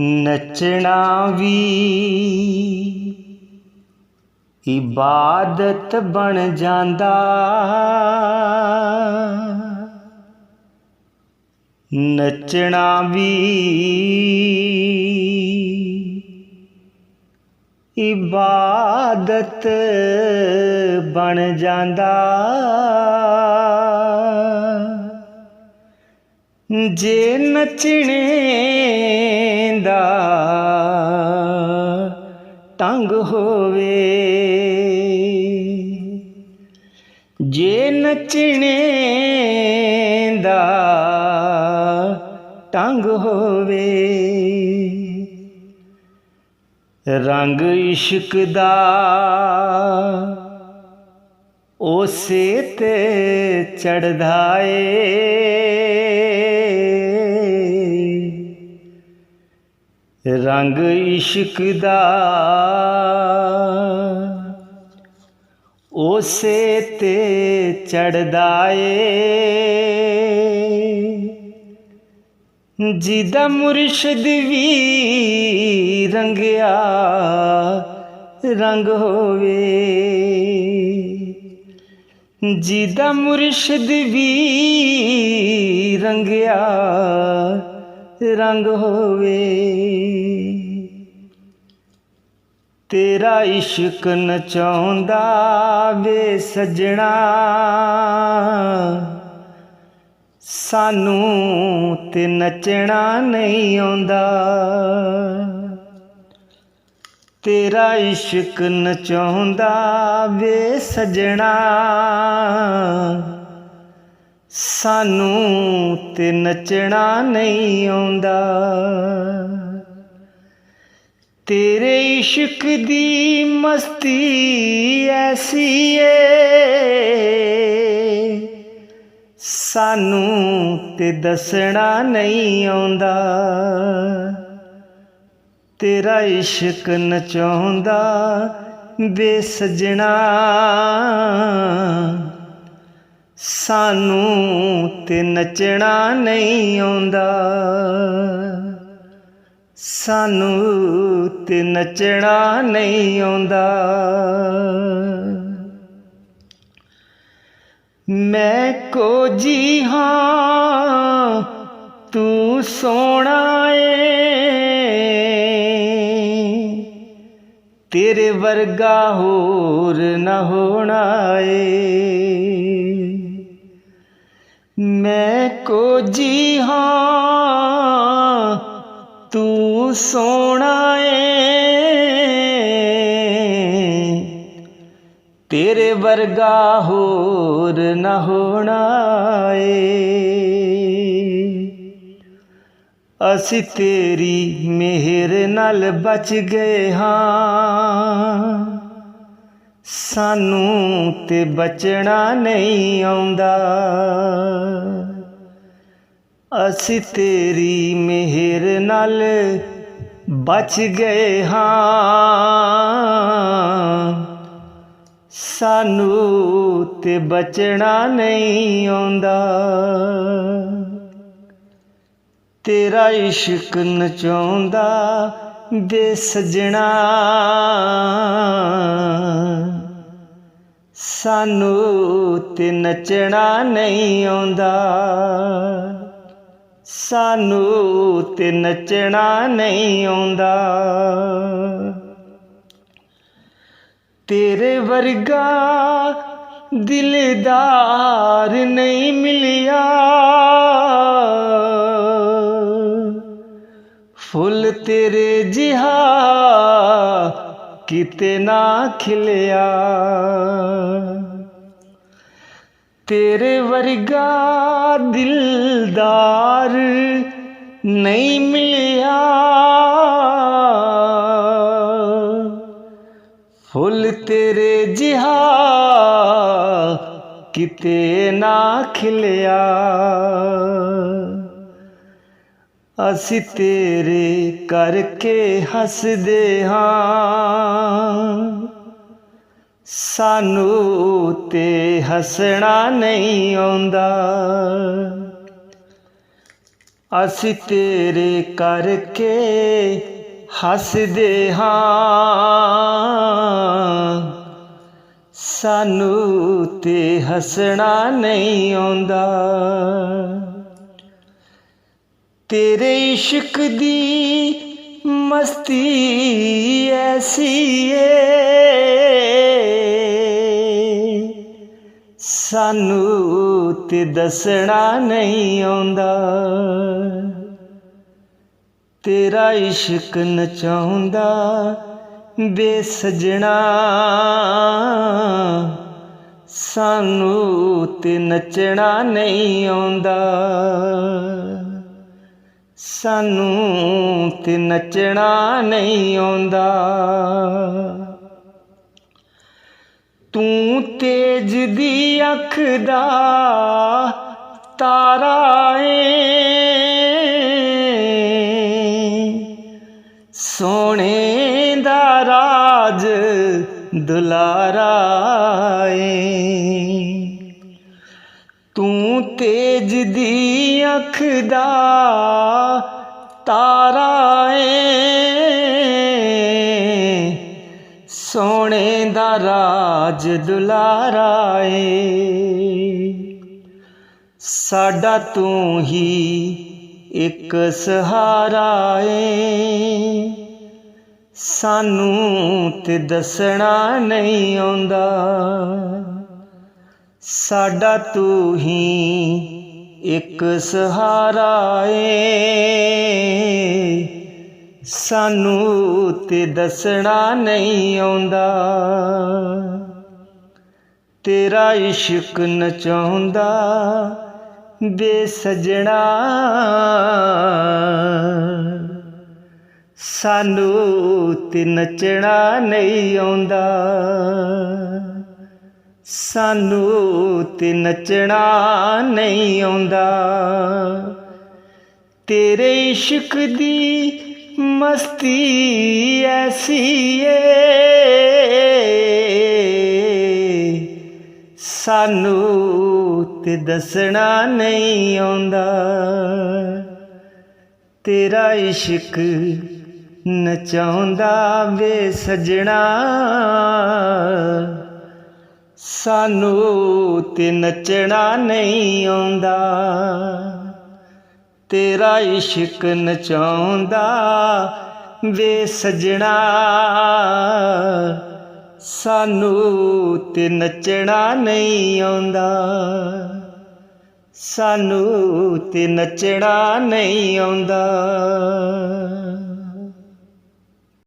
ਨੱਚਣਾ ਵੀ ਇਬਾਦਤ ਬਣ ਜਾਂਦਾ। ਨੱਚਣਾ ਵੀ ਇਬਾਦਤ ਬਣ ਜਾਂਦਾ। ਜੇ ਨੱਚਣੇ ਟੰਗ ਹੋਵੇ। ਜੇ ਨੱਚਣੇ ਦਾ ਟੰਗ ਹੋਵੇ। ਰੰਗ ਇਸ਼ਕ ਦਾ ਉਸੇ ਤੇ ਚੜਦਾ ਰੰਗ ਇਸ਼ਕ ਦਾ। ਉਸੇ ਤੇ ਚੜਦਾ ਏ। ਜਿਹਦਾ ਮੁਰਸ਼ਦ ਵੀ ਰੰਗਿਆ, ਰੰਗ ਹੋਵੇ। ਜਿਹਦਾ ਮੁਰਸ਼ਦ ਵੀ ਰੰਗਿਆ ਰੰਗ ਹੋਵੇ। ਤੇਰਾ ਇਸ਼ਕ ਨਚਾਉਂਦਾ ਵੇ ਸਜਣਾ। ਸਾਨੂੰ ਤੇ ਨੱਚਣਾ ਨਹੀਂ ਆਉਂਦਾ। ਤੇਰਾ ਇਸ਼ਕ ਨਚਾਉਂਦਾ ਵੇ ਸਜਣਾ। ਸਾਨੂੰ ਤੇ ਨੱਚਣਾ ਨਹੀਂ ਆਉਂਦਾ। ਤੇਰੇ ਇਸ਼ਕ ਦੀ ਮਸਤੀ ਐਸੀ ਏ। ਸਾਨੂੰ ਤੇ ਦੱਸਣਾ ਨਹੀਂ ਆਉਂਦਾ। ਤੇਰਾ ਇਸ਼ਕ ਨਚਾਉਂਦਾ, ਬੇਸਜਣਾ। ਸਾਨੂੰ ਤੇ ਨੱਚਣਾ ਨਹੀਂ ਆਉਂਦਾ। ਸਾਨੂੰ ਤੇ ਨੱਚਣਾ ਨਹੀਂ ਆਉਂਦਾ। ਮੈਂ ਕੋ ਜੀ ਹਾਂ, ਤੂੰ ਸੋਹਣਾ ਏ। ਤੇਰੇ ਵਰਗਾ ਹੋਰ ਨਾ ਹੋਣਾ ਏ। ਮੈਂ ਕੋ ਜੀ ਹਾਂ, ਤੂੰ ਸੋਣਾ ਏ ਤੇਰੇ ਵਰਗਾ ਹੋਰ ਨਾ ਹੋਣਾ ਏ ਅਸੀਂ ਤੇਰੀ ਮਿਹਰ ਨਾਲ ਬਚ ਗਏ ਹਾਂ। ਸਾਨੂੰ ਤੇ ਬਚਣਾ ਨਹੀਂ ਆਉਂਦਾ। ਅਸੀਂ ਤੇਰੀ ਮਿਹਰ ਨਾਲ ਬਚ ਗਏ ਹਾਂ। ਸਾਨੂੰ ਤੇ ਬਚਣਾ ਨਹੀਂ ਆਉਂਦਾ। ਤੇਰਾ ਇਸ਼ਕ ਨਚਾਉਂਦਾ ਬੇਸਜਣਾ ਸਾਨੂੰ ਤੇ ਨੱਚਣਾ ਨਹੀਂ ਆਉਂਦਾ। ਸਾਨੂੰ ਤੇ ਨੱਚਣਾ ਨਹੀਂ ਆਉਂਦਾ। ਤੇਰੇ ਵਰਗਾ ਦਿਲਦਾਰ ਨਹੀਂ ਮਿਲਿਆ। ਫੁੱਲ ਤੇਰੇ ਜਿਹਾ ਕਿਤੇ ਨਾ ਖਿਲਿਆ। ਤੇਰੇ ਵਰਗਾ ਦਿਲਦਾਰ ਨਹੀਂ ਮਿਲਿਆ। ਫੁੱਲ ਤੇਰੇ ਜਿਹਾ ਕਿਤੇ ਨਾ ਖਿਲਿਆ। ਅਸੀਂ ਤੇਰੇ ਕਰਕੇ ਹੱਸਦੇ ਹਾਂ। ਸਾਨੂੰ ਤੇ ਹੱਸਣਾ ਨਹੀਂ ਆਉਂਦਾ। ਅਸੀਂ ਤੇਰੇ ਕਰਕੇ ਹੱਸਦੇ ਹਾਂ। ਸਾਨੂੰ ਤੇ ਹੱਸਣਾ ਨਹੀਂ ਆਉਂਦਾ। ਤੇਰੇ ਇਸ਼ਕ ਦੀ ਮਸਤੀ ਐਸੀ ਏ। ਸਾਨੂੰ ਤੇ ਦੱਸਣਾ ਨਹੀਂ ਆਉਂਦਾ। ਤੇਰਾ ਇਸ਼ਕ ਨਚਾਉਂਦਾ, ਬੇਸਜਣਾ। ਸਾਨੂੰ ਤੇ ਨੱਚਣਾ ਨਹੀਂ ਆਉਂਦਾ। ਸਾਨੂੰ ਤੇ ਨੱਚਣਾ ਨਹੀਂ ਆਉਂਦਾ। ਤੂੰ ਤੇਜ ਦੀ ਅੱਖ ਦਾ ਤਾਰਾ ਏ। ਸੋਹਣੇ ਦਾ ਰਾਜ ਦੁਲਾਰਾ ਏ। ਤੂੰ ਤੇਜ ਦੀ ਅੱਖ ਦਾ ਤਾਰਾ ਏ। ਸੋਹਣੇ ਦਾ ਰਾਜ ਦੁਲਾਰਾ ਏ। ਸਾਡਾ ਤੂੰ ਹੀ ਇੱਕ ਸਹਾਰਾ ਏ। ਸਾਨੂੰ ਤੇ ਦੱਸਣਾ ਨਹੀਂ ਆਉਂਦਾ। ਸਾਡਾ ਤੂੰ ਹੀ ਇੱਕ ਸਹਾਰਾ ਏ। ਸਾਨੂੰ ਤੇ ਦੱਸਣਾ ਨਹੀਂ ਆਉਂਦਾ। ਤੇਰਾ ਇਸ਼ਕ ਨਚਾਉਂਦਾ ਬੇਸਜਣਾ। ਸਾਨੂੰ ਤੇ ਨੱਚਣਾ ਨਹੀਂ ਆਉਂਦਾ। ਸਾਨੂੰ ਤੇ ਨੱਚਣਾ ਨਹੀਂ ਆਉਂਦਾ। ਤੇਰੇ ਇਸ਼ਕ ਦੀ ਮਸਤੀ ਐਸੀ ਏ। ਸਾਨੂੰ ਤੇ ਦੱਸਣਾ ਨਹੀਂ ਆਉਂਦਾ। ਤੇਰਾ ਇਸ਼ਕ ਨਚਾਉਂਦਾ ਵੇ ਸਜਣਾ। ਸਾਨੂੰ ਤੇ ਨੱਚਣਾ ਨਹੀਂ ਆਉਂਦਾ। ਤੇਰਾ ਇਸ਼ਕ ਨਚਾਉਂਦਾ, ਵੇ ਸਜਣਾ। ਸਾਨੂੰ ਤੇ ਨੱਚਣਾ ਨਹੀਂ ਆਉਂਦਾ। ਸਾਨੂੰ ਤੇ ਨੱਚਣਾ ਨਹੀਂ ਆਉਂਦਾ।